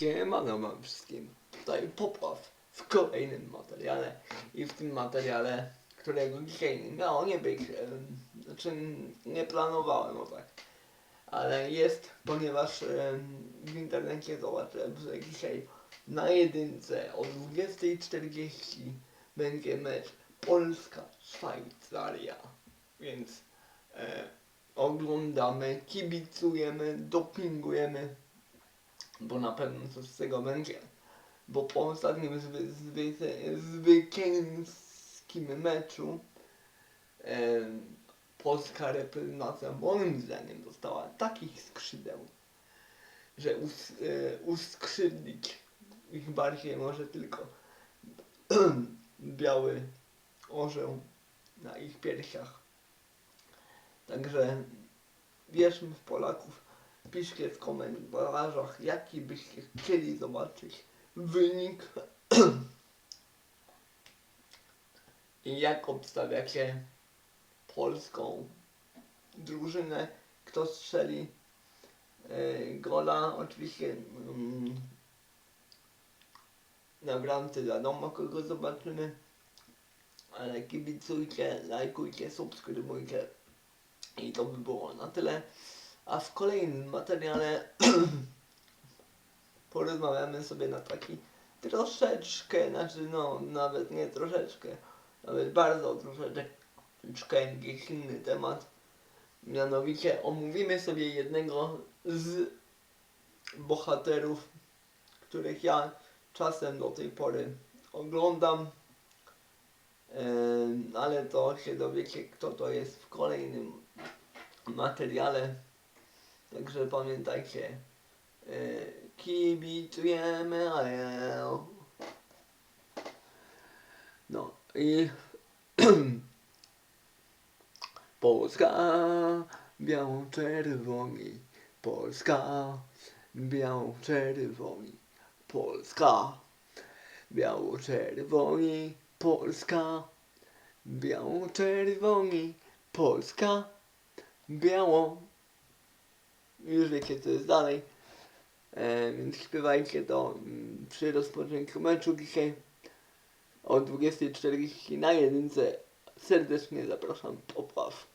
Siemano wam wszystkim. Tutaj Popraw w kolejnym materiale i w tym materiale, którego dzisiaj miało nie być, znaczy nie planowałem o tak, ale jest, ponieważ w internecie zobaczyłem, że dzisiaj na jedynce o 20.40 będzie mecz Polska-Szwajcaria, więc e, oglądamy, kibicujemy, dopingujemy bo na pewno coś z tego będzie. Bo po ostatnim zwy, zwy, zwycięskim meczu em, polska reprezentacja moim zdaniem dostała takich skrzydeł, że us, e, uskrzydlić ich bardziej może tylko biały orzeł na ich piersiach. Także wierzmy w Polaków. Piszcie w komentarzach, jaki byście chcieli zobaczyć wynik i jak obstawiacie polską drużynę, kto strzeli e, gola. Oczywiście mm, na bramce wiadomo kogo zobaczymy, ale kibicujcie, lajkujcie, subskrybujcie i to by było na tyle. A w kolejnym materiale porozmawiamy sobie na taki troszeczkę, znaczy no nawet nie troszeczkę, nawet bardzo troszeczkę jakiś inny temat. Mianowicie omówimy sobie jednego z bohaterów, których ja czasem do tej pory oglądam. Ale to się dowiecie kto to jest w kolejnym materiale. Także pamiętajcie, e, kibicujemy, ale... No i Polska biało-czerwoni, Polska biało-czerwoni, Polska biało-czerwoni, Polska biało-czerwoni, Polska biało już wiecie co jest dalej. E, więc śpiewajcie to mm, przy rozpoczęciu meczu dzisiaj o 20.40 na jedynce. Serdecznie zapraszam. Popraw.